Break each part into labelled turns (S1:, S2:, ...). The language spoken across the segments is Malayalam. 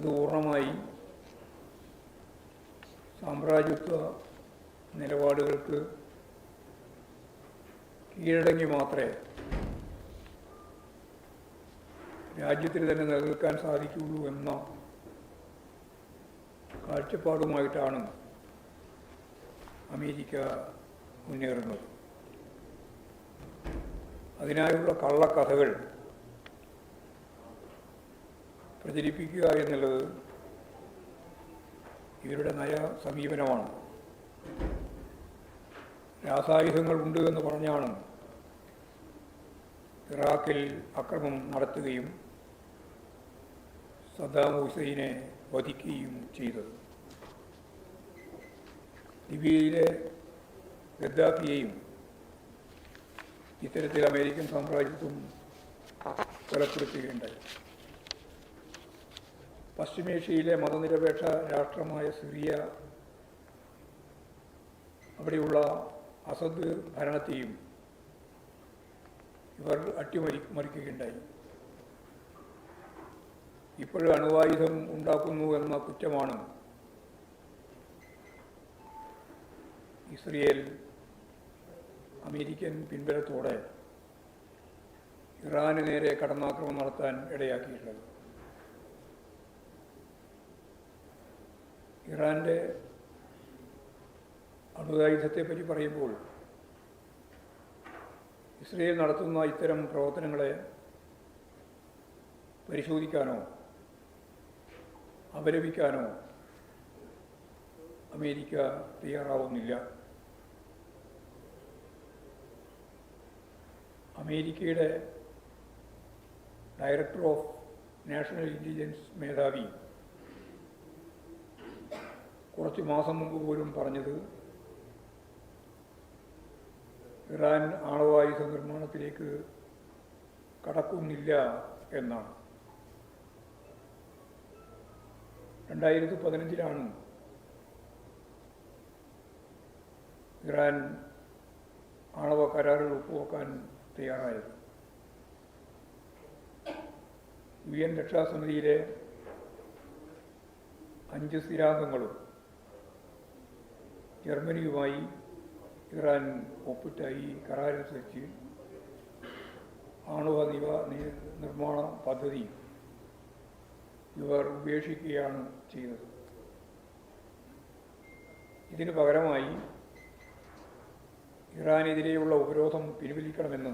S1: അത് പൂർണമായി സാമ്രാജ്യത്വ നിലപാടുകൾക്ക് കീഴടങ്ങി മാത്രമേ രാജ്യത്തിന് തന്നെ നിലനിൽക്കാൻ സാധിക്കുകയുള്ളൂ എന്ന കാഴ്ചപ്പാടുമായിട്ടാണ് അമേരിക്ക മുന്നേറുന്നത്. അതിനായുള്ള കള്ളക്കഥകൾ പ്രചരിപ്പിക്കുക എന്നുള്ളത് ഇവരുടെ നയ സമീപനമാണ്. രാസായുധങ്ങൾ ഉണ്ട് എന്ന് പറഞ്ഞാണ് ഇറാഖിൽ അക്രമം നടത്തുകയും സദ്ദാം ഹുസൈനെ വധിക്കുകയും ചെയ്തത്. ലിബിയയിലെ ഗദ്ദാഫിയെയും ഇത്തരത്തിൽ അമേരിക്കൻ സാമ്രാജ്യത്വം കൊലപ്പെടുത്തുകയുണ്ടായി. പശ്ചിമേഷ്യയിലെ മതനിരപേക്ഷ രാഷ്ട്രമായ സിറിയ അവിടെയുള്ള അസദ് ഭരണത്തെയും ഇവർ അട്ടിമറി മറിക്കുകയുണ്ടായി ഇപ്പോഴും അണുവായുധം ഉണ്ടാക്കുന്നു എന്ന കുറ്റമാണ് ഇസ്രയേൽ അമേരിക്കൻ പിൻബലത്തോടെ ഇറാന് നേരെ കടന്നാക്രമണം നടത്താൻ ഇടയാക്കിയിട്ടുള്ളത്. ഇറാന്റെ അണുതായുധത്തെപ്പറ്റി പറയുമ്പോൾ ഇസ്രയേൽ നടത്തുന്ന ഇത്തരം പ്രവർത്തനങ്ങളെ പരിശോധിക്കാനോ അപലപിക്കാനോ അമേരിക്ക തയ്യാറാവുന്നില്ല. അമേരിക്കയുടെ ഡയറക്ടർ ഓഫ് നാഷണൽ ഇന്റലിജൻസ് മേധാവി കുറച്ച് മാസം മുമ്പ് പോലും പറഞ്ഞത് ഇറാൻ ആണവായുധ നിർമ്മാണത്തിലേക്ക് കടക്കുന്നില്ല എന്നാണ്. രണ്ടായിരത്തി പതിനഞ്ചിലാണ് ഇറാൻ ആണവ കരാറിൽ ഒപ്പുവെക്കാൻ തയ്യാറായത്. യു എൻ രക്ഷാസമിതിയിലെ അഞ്ച് സ്ഥിരാംഗങ്ങളും ജർമ്മനിയുമായി ഇറാൻ ഒപ്പിട്ട ഈ കരാറനുസരിച്ച് ആണവ നിവ നിർമ്മാണ പദ്ധതി ഇവർ ഉപേക്ഷിക്കുകയാണ് ചെയ്തത് ഇതിന് പകരമായി ഇറാനെതിരെയുള്ള ഉപരോധം പിൻവലിക്കണമെന്ന്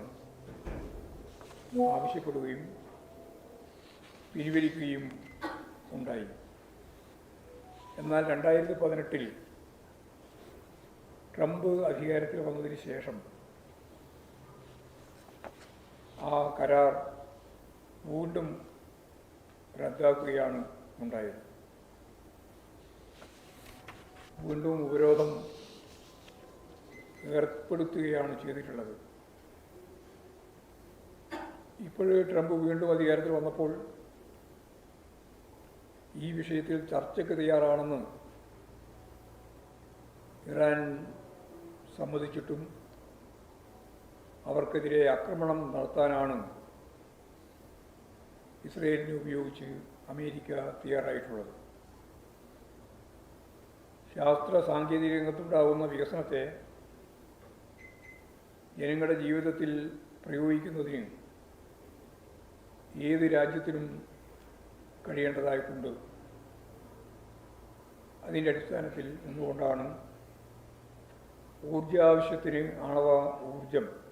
S1: ആവശ്യപ്പെടുകയും പിൻവലിക്കുകയും ഉണ്ടായി. എന്നാൽ രണ്ടായിരത്തി പതിനെട്ടിൽ ട്രംപ് അധികാരത്തിൽ വന്നതിന് ശേഷം ആ കരാർ വീണ്ടും റദ്ദാക്കുകയാണ് ഉണ്ടായത്. വീണ്ടും ഉപരോധം ഏർപ്പെടുത്തുകയാണ് ചെയ്തിട്ടുള്ളത്. ഇപ്പോൾ ട്രംപ് വീണ്ടും അധികാരത്തിൽ വന്നപ്പോൾ ഈ വിഷയത്തിൽ ചർച്ചയ്ക്ക് തയ്യാറാണെന്ന് ഇറാൻ സമ്മതിച്ചിട്ടും അവർക്കെതിരെ ആക്രമണം നടത്താനാണ് ഇസ്രയേലിനെ ഉപയോഗിച്ച് അമേരിക്ക തയ്യാറായിട്ടുള്ളത്. ശാസ്ത്ര സാങ്കേതിക രംഗത്തുണ്ടാകുന്ന വികസനത്തെ ജനങ്ങളുടെ ജീവിതത്തിൽ പ്രയോഗിക്കുന്നതിന് ഏത് രാജ്യത്തിനും കഴിയേണ്ടതായിട്ടുണ്ട്. അതിന്റെ അടിസ്ഥാനത്തിൽ നിന്നുകൊണ്ടാണ് ഊർജാവശ്യത്തിന് ആണവ ഊർജം.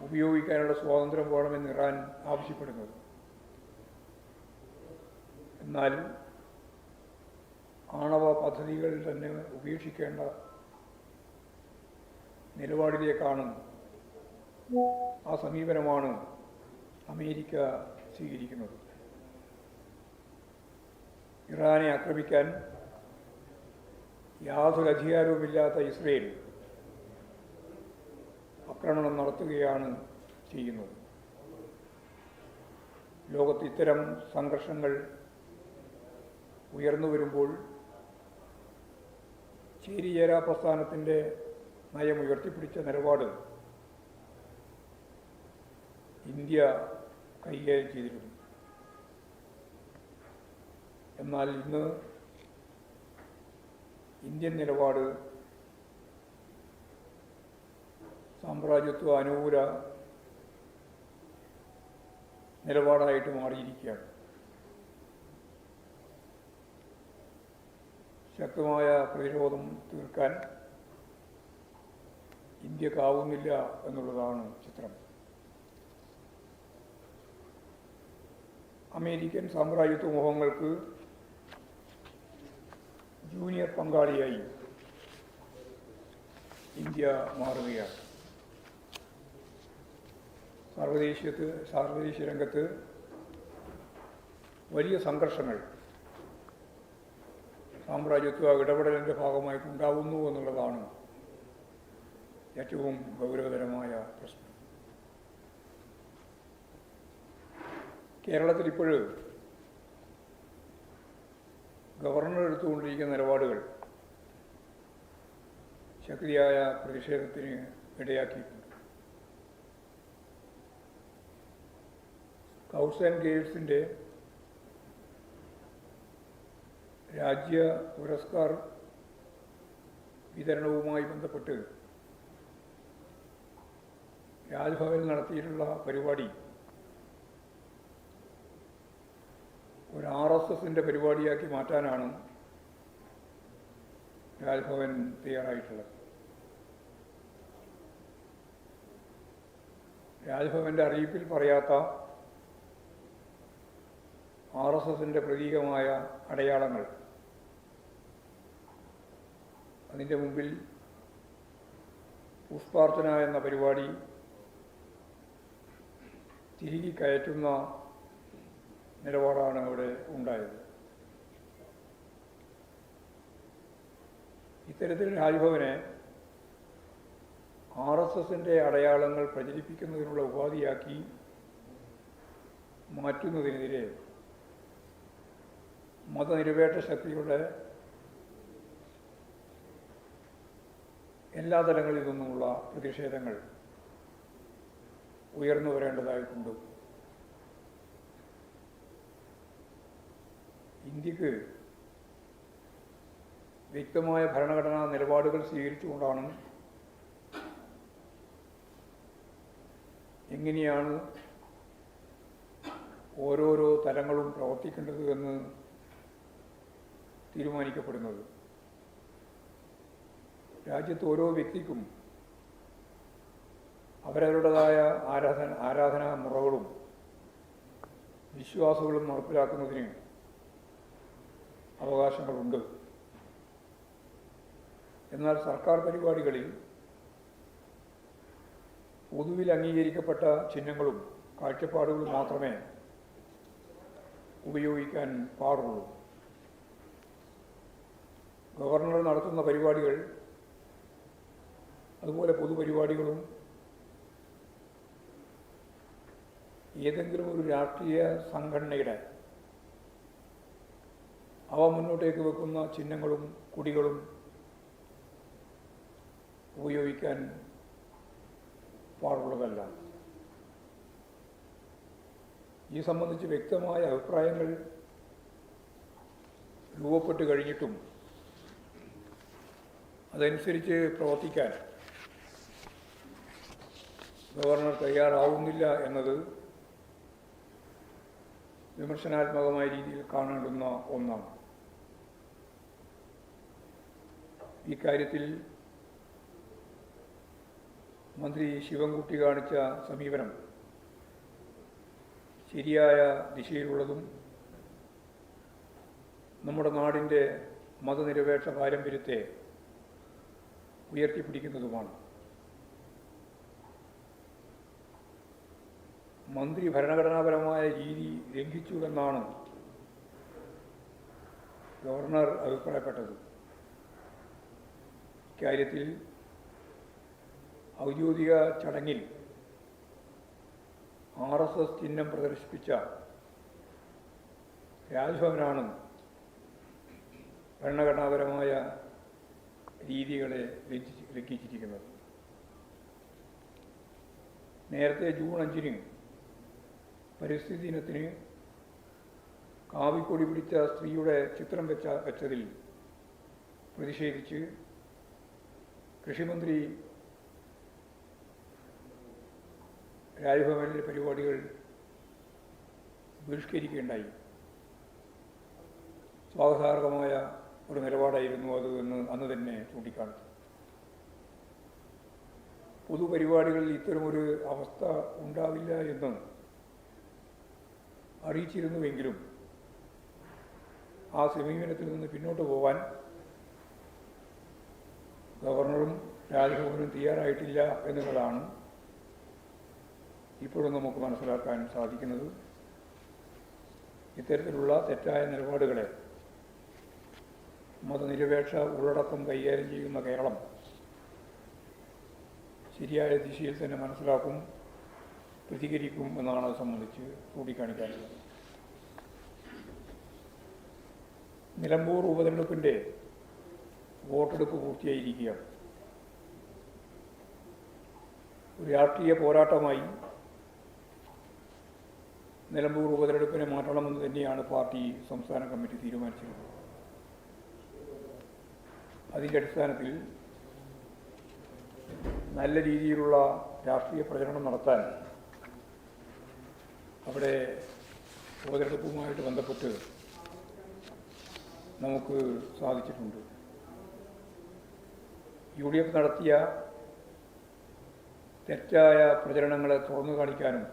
S1: ഉപയോഗിക്കാനുള്ള സ്വാതന്ത്ര്യം വേണമെന്ന് ഇറാൻ ആവശ്യപ്പെടുന്നത്. എന്നാൽ ആണവ പദ്ധതികൾ തന്നെ ഉപേക്ഷിക്കേണ്ട നിലപാടിലേക്കാണ് ആ സമീപനമാണ് അമേരിക്ക സ്വീകരിക്കുന്നത്. ഇറാനെ ആക്രമിക്കാൻ യാതൊരു അധികാരവുമില്ലാത്ത ഇസ്രയേൽ ആക്രമണം നടത്തുകയാണ് ചെയ്യുന്നത്. ലോകത്ത് ഇത്തരം സംഘർഷങ്ങൾ ഉയർന്നു വരുമ്പോൾ ചേരിചേരാ പ്രസ്ഥാനത്തിന്റെ നയം ഉയർത്തിപ്പിടിച്ച നിലപാട് ഇന്ത്യ കൈകാര്യം ചെയ്തിരുന്നു. എന്നാൽ ഇന്ന് ഇന്ത്യൻ നിലപാട് സാമ്രാജ്യത്വ അനുകൂല നിലപാടായിട്ട് മാറിയിരിക്കുകയാണ്. ശക്തമായ പ്രതിരോധം തീർക്കാൻ ഇന്ത്യക്കാവുന്നില്ല എന്നുള്ളതാണ് ചിത്രം. അമേരിക്കൻ സാമ്രാജ്യത്വ മോഹങ്ങൾക്ക് ജൂനിയർ പങ്കാളിയായി ഇന്ത്യ മാറുകയാണ്. സർവദേശീയത്ത് സാർവദേശീയ രംഗത്ത് വലിയ സംഘർഷങ്ങൾ സാമ്രാജ്യത്വ ഇടപെടലിന്റെ ഭാഗമായിട്ടുണ്ടാവുന്നു എന്നുള്ളതാണ് ഏറ്റവും ഗൗരവതരമായ പ്രശ്നം. കേരളത്തിൽ ഇപ്പോൾ ഗവർണർ എടുത്തുകൊണ്ടിരിക്കുന്ന നിലപാടുകൾ ശക്തിയായ പ്രതിഷേധത്തിന് ഇടയാക്കിയിട്ടുണ്ട്. കൗസ് ആൻഡ് ഗൈഡ്സിന്റെ രാജ്യ പുരസ്കാർ വിതരണവുമായി ബന്ധപ്പെട്ട് രാജ്ഭവനിൽ നടത്തിയിട്ടുള്ള പരിപാടി ഒരു ആർ എസ് എസിന്റെ പരിപാടിയാക്കി മാറ്റാനാണ് രാജ്ഭവൻ തയ്യാറായിട്ടുള്ളത്. രാജ്ഭവന്റെ അറിയിപ്പിൽ പറയാത്ത ആർ എസ് എസിന്റെ പ്രതീകമായ അടയാളങ്ങൾ അതിന്റെ മുമ്പിൽ പുഷ്പാർച്ചന എന്ന പരിപാടി തിരികെ കയറ്റുന്ന നിലപാടാണ് അവിടെ ഉണ്ടായത്. ഇത്തരത്തിൽ രാജ്ഭവനെ ആർ എസ് എസിന്റെ അടയാളങ്ങൾ പ്രചരിപ്പിക്കുന്നതിനുള്ള ഉപാധിയാക്കി മാറ്റുന്നതിനെതിരെ മതനിരപേക്ഷ ശക്തികളുടെ എല്ലാ തലങ്ങളിൽ നിന്നുമുള്ള പ്രതിഷേധങ്ങൾ ഉയർന്നു വരേണ്ടതായിട്ടുണ്ട്. ഇന്ത്യയ്ക്ക് വ്യക്തമായ ഭരണഘടനാ നിലപാടുകൾ സ്വീകരിച്ചുകൊണ്ടാണ് എങ്ങനെയാണ് ഓരോരോ തലങ്ങളും പ്രവർത്തിക്കേണ്ടത് എന്ന് തീരുമാനിക്കപ്പെടുന്നത്. രാജ്യത്ത് ഓരോ വ്യക്തിക്കും അവരവരുടേതായ ആരാധന ആരാധനാ മുറകളും വിശ്വാസങ്ങളും നടപ്പിലാക്കുന്നതിന് അവകാശങ്ങളുണ്ട്. എന്നാൽ സർക്കാർ പരിപാടികളിൽ പൊതുവിൽ അംഗീകരിക്കപ്പെട്ട ചിഹ്നങ്ങളും കാഴ്ചപ്പാടുകളും മാത്രമേ ഉപയോഗിക്കാൻ പാടുള്ളൂ. ഗവർണർ നടത്തുന്ന പരിപാടികൾ അതുപോലെ പൊതുപരിപാടികളും ഏതെങ്കിലും ഒരു രാഷ്ട്രീയ സംഘടനയുടെ അവ മുന്നോട്ടേക്ക് വെക്കുന്ന ചിഹ്നങ്ങളും കുടികളും ഉപയോഗിക്കാൻ പാടുള്ളതല്ല. ഈ സംബന്ധിച്ച് വ്യക്തമായ അഭിപ്രായങ്ങൾ രൂപപ്പെട്ട് കഴിഞ്ഞിട്ടും അതനുസരിച്ച് പ്രവർത്തിക്കാൻ ഗവർണർ തയ്യാറാവുന്നില്ല എന്നത് വിമർശനാത്മകമായ രീതിയിൽ കാണേണ്ടുന്ന ഒന്നാണ്. ഇക്കാര്യത്തിൽ മന്ത്രി ശിവൻകുട്ടി കാണിച്ച സമീപനം ശരിയായ ദിശയിലുള്ളതും നമ്മുടെ നാടിന്റെ മതനിരപേക്ഷ പാരമ്പര്യത്തെ ഉയർത്തിപ്പിടിക്കുന്നതുമാണ്. മന്ത്രി ഭരണഘടനാപരമായ രീതി ലംഘിച്ചു എന്നാണ് ഗവർണർ അഭിപ്രായപ്പെട്ടത്. ഇക്കാര്യത്തിൽ ഔദ്യോഗിക ചടങ്ങിൽ ആർ എസ് എസ് ചിഹ്നം പ്രദർശിപ്പിച്ച രാജ്ഭവനാണ് ഭരണഘടനാപരമായ രീതികളെ ലംഘിച്ച് ലംഘിച്ചിരിക്കുന്നത്. നേരത്തെ ജൂൺ അഞ്ചിന് പരിസ്ഥിതി ദിനത്തിന് കാവിക്കൊടി പിടിച്ച സ്ത്രീയുടെ ചിത്രം വെച്ച വെച്ചതിൽ പ്രതിഷേധിച്ച് കൃഷിമന്ത്രി രാജ്ഭവനിലെ പരിപാടികൾ ബഹിഷ്കരിക്കുകയുണ്ടായി. സ്വാഗതാർഹമായ ഒരു നിലപാടായിരുന്നു അത് എന്ന് അന്ന് തന്നെ ചൂണ്ടിക്കാണിച്ചു. പൊതുപരിപാടികളിൽ ഇത്തരമൊരു അവസ്ഥ ഉണ്ടാവില്ല എന്ന് അറിയിച്ചിരുന്നുവെങ്കിലും ആ സമീപനത്തിൽ നിന്ന് പിന്നോട്ട് പോകാൻ ഗവർണറും രാജ്ഭവനും തയ്യാറായിട്ടില്ല എന്നുള്ളതാണ് ഇപ്പോഴും നമുക്ക് മനസ്സിലാക്കാൻ സാധിക്കുന്നത്. ഇത്തരത്തിലുള്ള തെറ്റായ നിലപാടുകളെ മതനിരപേക്ഷ ഉള്ളടക്കം കൈകാര്യം ചെയ്യുന്ന കേരളം ശരിയായ ദിശയിൽ തന്നെ മനസ്സിലാക്കും പ്രതികരിക്കും എന്നാണ് അത് സംബന്ധിച്ച് ചൂണ്ടിക്കാണിക്കാനുള്ളത്. നിലമ്പൂർ ഉപതെരഞ്ഞെടുപ്പിന്റെ വോട്ടെടുപ്പ് പൂർത്തിയായിരിക്കുകയാണ്. ഒരു രാഷ്ട്രീയ പോരാട്ടമായി നിലമ്പൂർ ഉപതെരഞ്ഞെടുപ്പിനെ മാറ്റണമെന്ന് തന്നെയാണ് പാർട്ടി സംസ്ഥാന കമ്മിറ്റി തീരുമാനിച്ചിരുന്നത്. അതിന്റെ അടിസ്ഥാനത്തിൽ നല്ല രീതിയിലുള്ള രാഷ്ട്രീയ പ്രചരണം നടത്താൻ അവിടെ ഉപതെരഞ്ഞെടുപ്പുമായിട്ട് ബന്ധപ്പെട്ട് നമുക്ക് സാധിച്ചിട്ടുണ്ട്. യു ഡി എഫ് നടത്തിയ തെറ്റായ പ്രചരണങ്ങളെ തുറന്നു കാണിക്കാനും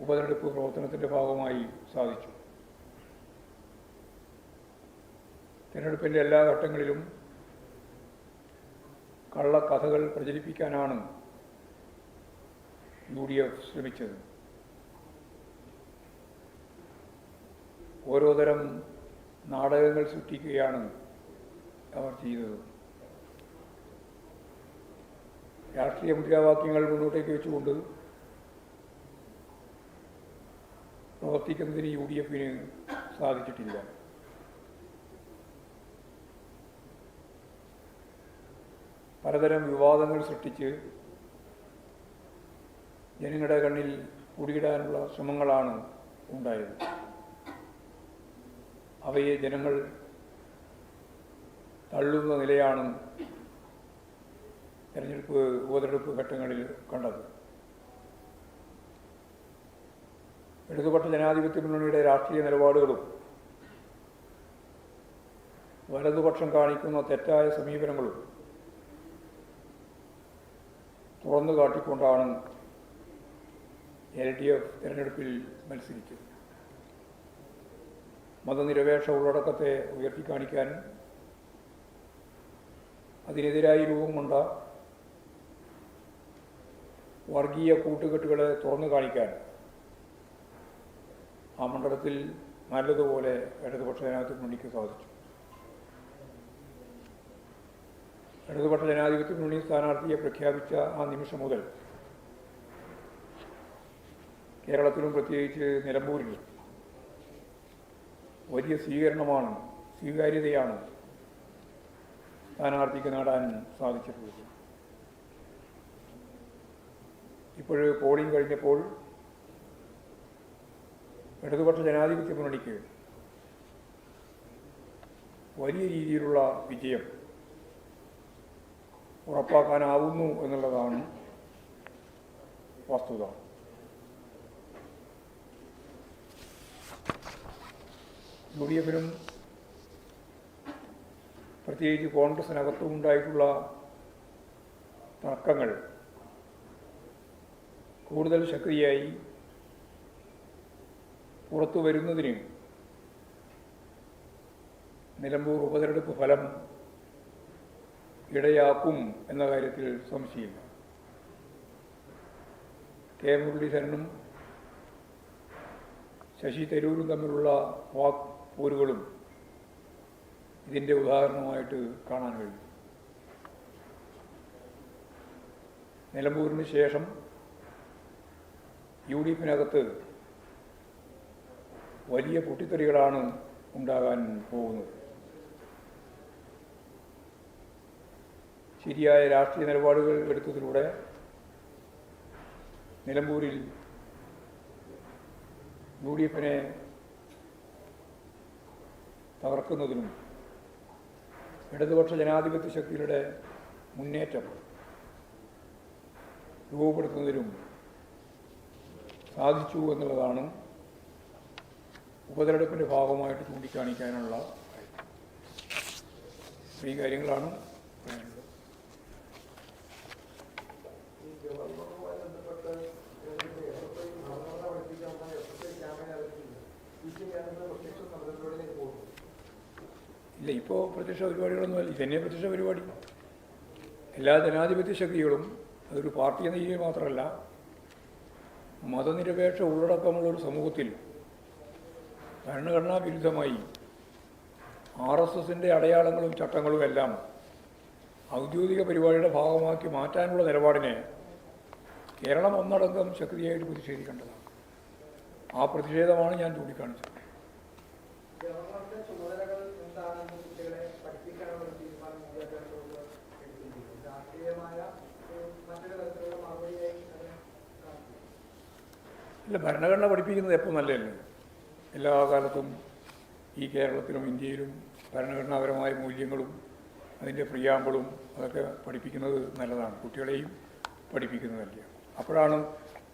S1: ഉപതെരഞ്ഞെടുപ്പ് പ്രവർത്തനത്തിന്റെ ഭാഗമായി സാധിച്ചു. തിരഞ്ഞെടുപ്പിന്റെ എല്ലാ ഘട്ടങ്ങളിലും കള്ളക്കഥകൾ പ്രചരിപ്പിക്കാനാണ് യു ഡി എഫ് ശ്രമിച്ചത്. ഓരോ തരം നാടകങ്ങൾ സൃഷ്ടിക്കുകയാണ് അവർ ചെയ്തത് രാഷ്ട്രീയ മുദ്രാവാക്യങ്ങൾ മുന്നോട്ടേക്ക് വെച്ചുകൊണ്ട് പ്രവർത്തിക്കുന്നതിന് യു ഡി എഫിന് സാധിച്ചിട്ടില്ല. പലതരം വിവാദങ്ങൾ സൃഷ്ടിച്ച് ജനങ്ങളുടെ കണ്ണിൽ കുടിയിടാനുള്ള ശ്രമങ്ങളാണ് ഉണ്ടായത്. അവയെ ജനങ്ങൾ തള്ളുന്ന നിലയാണ് തെരഞ്ഞെടുപ്പ് ഉപതെരഞ്ഞെടുപ്പ് ഘട്ടങ്ങളിൽ കണ്ടത്. ഇടതുപക്ഷ ജനാധിപത്യ മുന്നണിയുടെ രാഷ്ട്രീയ നിലപാടുകളും വലതുപക്ഷം കാണിക്കുന്ന തെറ്റായ സമീപനങ്ങളും തുറന്നു കാട്ടിക്കൊണ്ടാണ് എൽ ഡി എഫ് തിരഞ്ഞെടുപ്പിൽ മത്സരിച്ചത്. മതനിരപേക്ഷ ഉള്ളടക്കത്തെ ഉയർത്തിക്കാണിക്കാനും അതിനെതിരായി രൂപം കൊണ്ട വർഗീയ കൂട്ടുകെട്ടുകളെ തുറന്നു കാണിക്കാൻ ആ മണ്ഡലത്തിൽ നല്ലതുപോലെ ഇടതുപക്ഷ ജനാധിപത്യ മുന്നണിക്ക് സാധിച്ചു. ഇടതുപക്ഷ ജനാധിപത്യ മുന്നണി സ്ഥാനാർത്ഥിയെ പ്രഖ്യാപിച്ച ആ നിമിഷം മുതൽ കേരളത്തിലും പ്രത്യേകിച്ച് നിലമ്പൂരിലും വലിയ സ്വീകരണമാണ് സ്വീകാര്യതയാണ് സ്ഥാനാർത്ഥിക്ക് നേടാൻ സാധിച്ചിട്ടുള്ളത്. ഇപ്പോൾ പോളിംഗ് കഴിഞ്ഞപ്പോൾ ഇടതുപക്ഷ ജനാധിപത്യ മുന്നണിക്ക് വലിയ രീതിയിലുള്ള വിജയം ഉറപ്പാക്കാനാവുന്നു എന്നുള്ളതാണ് വസ്തുത. യു ഡി എഫിനും പ്രത്യേകിച്ച് കോൺഗ്രസിനകത്തും ഉണ്ടായിട്ടുള്ള തർക്കങ്ങൾ കൂടുതൽ ശക്തിയായി പുറത്തു വരുന്നതിന് നിലമ്പൂർ ഉപതെരഞ്ഞെടുപ്പ് ഫലം ഇടയാക്കും എന്ന കാര്യത്തിൽ സംശയം കെ മുരളീധരനും ശശി തരൂരും തമ്മിലുള്ള വാക് പോരുകളും ഇതിന്റെ ഉദാഹരണമായിട്ട് കാണാൻ കഴിയും. നിലമ്പൂരിന് ശേഷം യു ഡി എഫിനകത്ത് വലിയ പൊട്ടിത്തെറികളാണ് ഉണ്ടാകാൻ പോകുന്നത്. ശരിയായ രാഷ്ട്രീയ നിലപാടുകൾ എടുത്തതിലൂടെ നിലമ്പൂരിൽ യു ഡി എഫിനെ തകർക്കുന്നതിനും ഇടതുപക്ഷ ജനാധിപത്യ ശക്തികളുടെ മുന്നേറ്റം രൂപപ്പെടുത്തുന്നതിനും സാധിച്ചു എന്നുള്ളതാണ് ഉപതെരഞ്ഞെടുപ്പിന്റെ ഭാഗമായിട്ട് ചൂണ്ടിക്കാണിക്കാനുള്ള. ഈ കാര്യങ്ങളാണ് പറയാനുള്ളത്
S2: ഈ ഗവർണറുമായി ബന്ധപ്പെട്ട് ഏതെങ്കിലും എസ് എഫ് ഐ ഭരണഘടന പഠിപ്പിക്കാൻ വന്ന എസ് എഫ് ഐ ക്യാമ്പിനെ അകറ്റില്ല സി പി ക്യാമ്പിന്റെ പ്രത്യക്ഷ സമരത്തിലൂടെ പോകുന്നു
S1: ഇല്ല ഇപ്പോൾ പ്രത്യക്ഷ പരിപാടികളൊന്നുമല്ല ഇത് ഇതന്നെ പ്രത്യക്ഷ പരിപാടി. എല്ലാ ജനാധിപത്യ ശക്തികളും അതൊരു പാർട്ടി എന്ന രീതിയിൽ മാത്രമല്ല മതനിരപേക്ഷ ഉള്ളടക്കമുള്ള ഒരു സമൂഹത്തിൽ ഭരണഘടനാ വിരുദ്ധമായി ആർ എസ് എസിന്റെ അടയാളങ്ങളും ചട്ടങ്ങളും എല്ലാം ഔദ്യോഗിക പരിപാടിയുടെ ഭാഗമാക്കി മാറ്റാനുള്ള നിലപാടിനെ കേരളം ഒന്നടങ്കം ശക്തിയായിട്ട് പ്രതിഷേധിക്കേണ്ടതാണ്. ആ പ്രതിഷേധമാണ് ഞാൻ ചൂണ്ടിക്കാണിച്ചത്. ഇല്ല ഭരണഘടന പഠിപ്പിക്കുന്നത് എപ്പോൾ നല്ലതല്ലേ? എല്ലാ കാലത്തും ഈ കേരളത്തിലും ഇന്ത്യയിലും ഭരണഘടനാപരമായ മൂല്യങ്ങളും അതിന്റെ പ്രിയാമ്പിളും അതൊക്കെ പഠിപ്പിക്കുന്നത് നല്ലതാണ്. കുട്ടികളെയും പഠിപ്പിക്കുന്നത് പഠിപ്പിക്കുന്നതല്ല. അപ്പോഴാണ്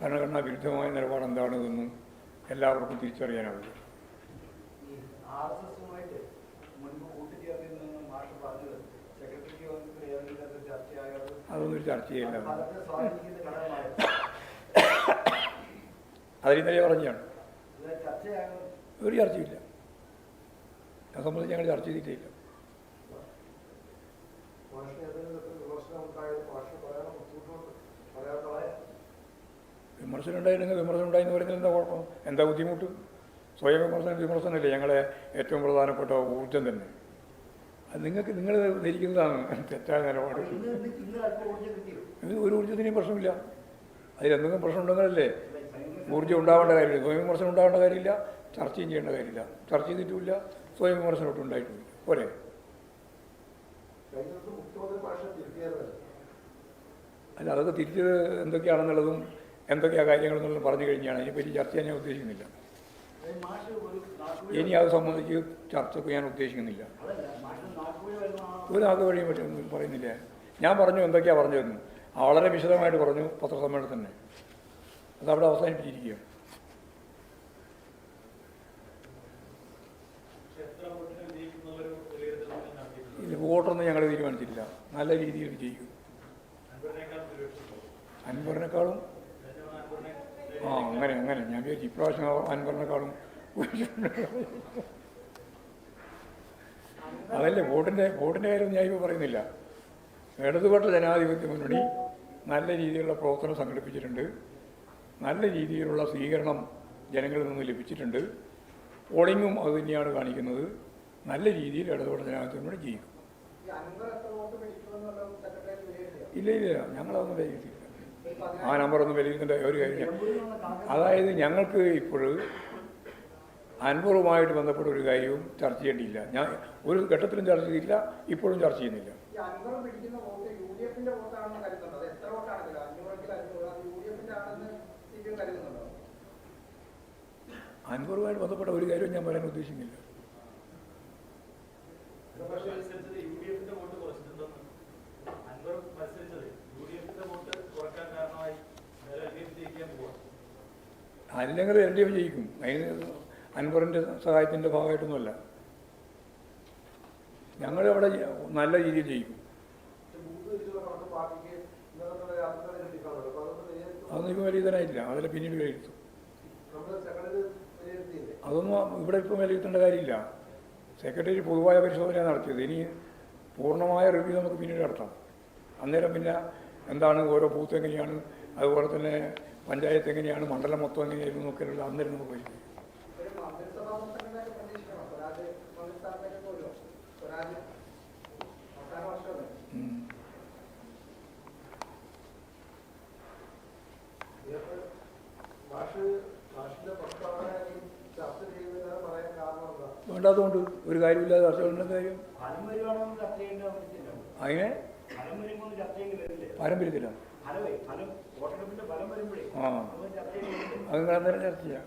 S1: ഭരണഘടനാ വിരുദ്ധമായ നിലപാട് എന്താണെന്നും എല്ലാവർക്കും തിരിച്ചറിയാനാവുക
S3: ചർച്ച ആർ എസ് എസുമായിട്ട് മുൻപ് കൂട്ടുചേർന്നിരുന്നെന്ന് മാഷ് പറഞ്ഞത് സെക്രട്ടറിക്ക് വന്നിട്ട് ഏതെങ്കിലും തരത്തിൽ ചർച്ചയായത്
S1: അതൊന്നും ഒരു ചർച്ചയില്ല
S3: ഫലത്തെ
S1: ഇന്നലെ പറഞ്ഞാണ് ഒരു ചർച്ചയില്ല അത് സംബന്ധിച്ച് ഞങ്ങൾ ചർച്ച ചെയ്തിട്ടില്ല.
S2: വിമർശനം
S1: ഉണ്ടായിരുന്നെങ്കിൽ വിമർശനം ഉണ്ടായെന്ന് പറയുന്നത് എന്താ കുഴപ്പം? എന്താ ബുദ്ധിമുട്ട്? സ്വയം വിമർശനം വിമർശനമല്ലേ ഞങ്ങളെ ഏറ്റവും പ്രധാനപ്പെട്ട ഊർജം തന്നെ. അത് നിങ്ങൾക്ക് നിങ്ങൾ ധരിക്കുന്നതാണ് തെറ്റായ നിലപാട്. ഒരു ഊർജത്തിനും പ്രശ്നമില്ല. അതിലെന്തെങ്കിലും പ്രശ്നം ഉണ്ടെങ്കിലല്ലേ ഊർജം ഉണ്ടാവേണ്ട കാര്യമില്ല. സ്വയം വിമർശനം ഉണ്ടാവേണ്ട കാര്യമില്ല. ചർച്ചയും ചെയ്യേണ്ട കാര്യമില്ല. ചർച്ച ചെയ്തിട്ടുമില്ല. സ്വയം വിമർശനം ഒട്ടും ഉണ്ടായിട്ടുമില്ല പോരെ അല്ല അതൊക്കെ തിരിച്ചത് എന്തൊക്കെയാണെന്നുള്ളതും എന്തൊക്കെയാ കാര്യങ്ങളെന്നുള്ളതും പറഞ്ഞു കഴിഞ്ഞാണ്. അതിനെപ്പറ്റി ചർച്ച ചെയ്യാൻ ഞാൻ ഉദ്ദേശിക്കുന്നില്ല. ഇനി അത് സംബന്ധിച്ച് ചർച്ച ചെയ്യാൻ ഉദ്ദേശിക്കുന്നില്ല.
S3: അതല്ല മാഷ് നാട്ടുകൂലി വരുന്ന
S1: ഒരു ആൾക്ക് വഴിയും പറ്റൊന്നും പറയുന്നില്ല. ഞാൻ പറഞ്ഞു എന്തൊക്കെയാ പറഞ്ഞു വരുന്നു വളരെ വിശദമായിട്ട് പറഞ്ഞു പത്രസമ്മേളനത്തിൽ തന്നെ. അതവിടെ അവസാനിപ്പിച്ചിരിക്കുകയാണ്. ഇല്ല വോട്ടൊന്നും ഞങ്ങൾ തീരുമാനിച്ചിട്ടില്ല. നല്ല രീതിയിൽ വിജയിക്കും അൻപറിനേക്കാളും ആ അങ്ങനെ അങ്ങനെ. ഞാൻ വിചാരിച്ചു ഇപ്രാവശ്യം അൻപറിനേക്കാളും അതല്ലേ വോട്ടിന്റെ വോട്ടിന്റെ കാര്യം ഞാൻ ഇപ്പോൾ പറയുന്നില്ല. ഇടതുപക്ഷ ജനാധിപത്യ മുന്നണി നല്ല രീതിയിലുള്ള പ്രവർത്തനം സംഘടിപ്പിച്ചിട്ടുണ്ട്. നല്ല രീതിയിലുള്ള സ്വീകരണം ജനങ്ങളിൽ നിന്ന് ലഭിച്ചിട്ടുണ്ട്. പോളിങ്ങും അത് തന്നെയാണ് കാണിക്കുന്നത്. നല്ല രീതിയിൽ ഇടതുപക്ഷ ജനാധിപത്യം ജയിക്കും. ഇല്ല ഇല്ല ഞങ്ങളതൊന്നും
S2: പതിനാറ്
S1: ആ നമ്പറൊന്നും വിലയിരുത്തേണ്ട ഒരു
S3: കാങ്ക-
S1: അതായത് ഞങ്ങൾക്ക് ഇപ്പോൾ അൻപറുമായിട്ട് ബന്ധപ്പെട്ട ഒരു കാര്യവും ചർച്ച ചെയ്യേണ്ടിയില്ല. ഞാൻ ഒരു ഘട്ടത്തിലും ചർച്ച ചെയ്തില്ല ഇപ്പോഴും ചർച്ച ചെയ്യുന്നില്ല. അൻപറുമായിട്ട് ബന്ധപ്പെട്ട ഒരു കാര്യവും ഞാൻ പറയാൻ ഉദ്ദേശിക്കുന്നില്ല. അല്ലെങ്കിൽ എൽ ഡി എഫ് ജയിക്കും. അതിന് അൻവറിന്റെ സഹായത്തിന്റെ ഭാഗമായിട്ടൊന്നുമല്ല. ഞങ്ങളിവിടെ നല്ല രീതിയിൽ ജയിക്കും.
S2: അതൊന്നും ഇപ്പോൾ
S1: വലിയ ഇപ്പോൾ അതെല്ലാം അതിൽ പിന്നീട്
S2: കഴിഞ്ഞു
S1: അതൊന്നും ഇവിടെ ഇപ്പോൾ വിലയിരുത്തേണ്ട കാര്യമില്ല. സെക്രട്ടറി പൊതുവായ പരിശോധന നടത്തിയത്. ഇനി പൂർണമായ റിവ്യൂ നമുക്ക് പിന്നീട് നടത്താം. അന്നേരം പിന്നെ എന്താണ് ഓരോ ബൂത്ത് എങ്ങനെയാണ്? അതുപോലെ തന്നെ പഞ്ചായത്ത് എങ്ങനെയാണ്? മണ്ഡലം മൊത്തം എങ്ങനെയായിരുന്നു? എന്നൊക്കെയുള്ള അന്നേരം നമുക്ക് പരിശോധിക്കാം.
S2: എന്താ
S1: ഒരു കാര്യമില്ലാതെ കർഷകരുടെ കാര്യം. അതിനെ
S3: ഫലം വരുമ്പോഴേ.
S1: ആ. അത് അന്നേരം ചർച്ച ചെയ്യാം.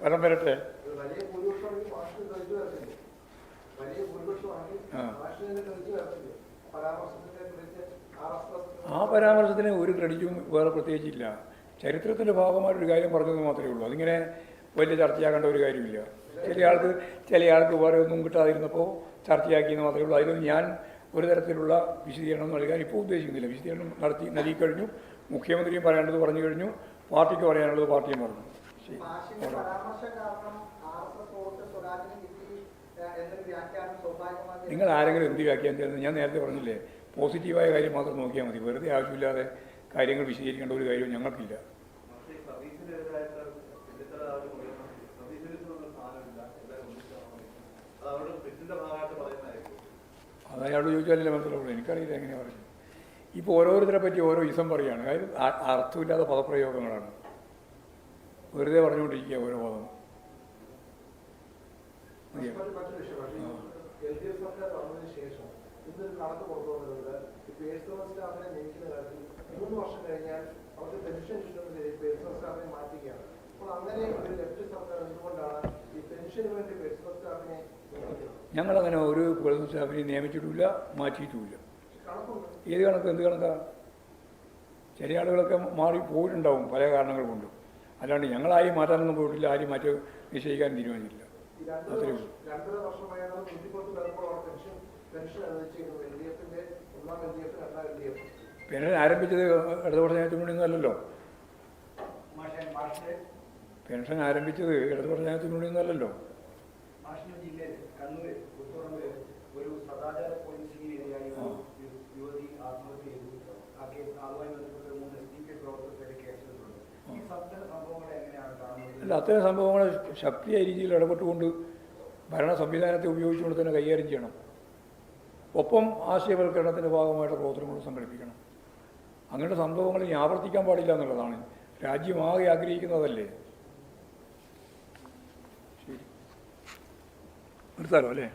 S1: ഫലം വരട്ടെ. ആ. പരാമർശത്തിന് ഒരു ക്രെഡിറ്റും വേറെ പ്രത്യേകിച്ചില്ല. ചരിത്രത്തിന്റെ ഭാഗമായിട്ടൊരു കാര്യം പറഞ്ഞത് മാത്രമേ ഉള്ളൂ. അതിങ്ങനെ വലിയ ചർച്ചയാക്കേണ്ട ഒരു കാര്യമില്ല. ചില ആൾക്ക് ചില ആൾക്ക് വേറെ ഒന്നും കിട്ടാതിരുന്നപ്പോൾ ചർച്ചയാക്കിയെന്ന് മാത്രമേ ഉള്ളൂ. അതിലൊന്നും ഞാൻ ഒരു തരത്തിലുള്ള വിശദീകരണം നൽകാൻ ഇപ്പോൾ ഉദ്ദേശിക്കുന്നില്ല. വിശദീകരണം നടത്തി നൽകിക്കഴിഞ്ഞു മുഖ്യമന്ത്രിയും പറയേണ്ടത് പറഞ്ഞു കഴിഞ്ഞു. പാർട്ടിക്ക് പറയാനുള്ളത് പാർട്ടിയും പറഞ്ഞു. ശരി. നിങ്ങൾ ആരെങ്കിലും എന്ത് വ്യാഖ്യാനം ചെയ്യുന്നത് ഞാൻ നേരത്തെ പറഞ്ഞില്ലേ പോസിറ്റീവായ കാര്യം മാത്രം നോക്കിയാൽ മതി. വെറുതെ ആവശ്യമില്ലാതെ കാര്യങ്ങൾ വിശദീകരിക്കേണ്ട ഒരു കാര്യവും ഞങ്ങൾക്കില്ല.
S3: അത്
S1: അയാളോട് ചോദിച്ചാലല്ലേ മനസ്സിലാവുള്ളൂ എനിക്കറിയില്ല എങ്ങനെ പറഞ്ഞു ഇപ്പോൾ ഓരോരുത്തരെ പറ്റി ഓരോ ഇസം പറയുകയാണ് അതായത് അർത്ഥമില്ലാത്ത പദപ്രയോഗങ്ങളാണ്. വെറുതെ പറഞ്ഞുകൊണ്ടിരിക്കുക ഓരോ പദം.
S2: മൂന്ന് വർഷം കഴിഞ്ഞാൽ അവർക്ക് പെൻഷൻ കിട്ടുന്ന പേഴ്സണൽ സ്റ്റാഫിനെ മാറ്റുകയാണ്
S1: ഞങ്ങളങ്ങനെ ഒരു പേഴ്സണൽ സ്റ്റാഫിനെ നിയമിച്ചിട്ടില്ല മാറ്റിയിട്ടുമില്ല. ഏത് കണക്ക് എന്ത് കണക്കാ? ചില ആളുകളൊക്കെ മാറി പോയിട്ടുണ്ടാവും പല കാരണങ്ങൾ കൊണ്ട്. അല്ലാണ്ട് ഞങ്ങളാരും മാറ്റാനൊന്നും പോയിട്ടില്ല ആരും മാറ്റി നിശ്ചയിക്കാൻ തീരുമാനിച്ചില്ല.
S2: അത്രയേ പെൻഷൻ
S1: ആരംഭിച്ചത് ഇടതുപക്ഷ നേതൃത്വം
S3: മാഷെ മാഷിന്റെ
S1: പെൻഷൻ ആരംഭിച്ചത് ഇടതു ജനത്തിനുള്ളിൽ
S3: നിന്നല്ലല്ലോ.
S1: അല്ല അത്തരം സംഭവങ്ങൾ ശക്തിയായ രീതിയിൽ ഇടപെട്ടുകൊണ്ട് ഭരണ സംവിധാനത്തെ ഉപയോഗിച്ചുകൊണ്ട് തന്നെ കൈകാര്യം ചെയ്യണം. ഒപ്പം ആശയവൽക്കരണത്തിന്റെ ഭാഗമായിട്ട് പ്രവർത്തനങ്ങൾ സംഘടിപ്പിക്കണം. അങ്ങനത്തെ സംഭവങ്ങൾ ഇനി ആവർത്തിക്കാൻ പാടില്ല എന്നുള്ളതാണ്. രാജ്യമാകെ ആഗ്രഹിക്കുന്നതല്ലേ? നിർത്താലോ അല്ലേ?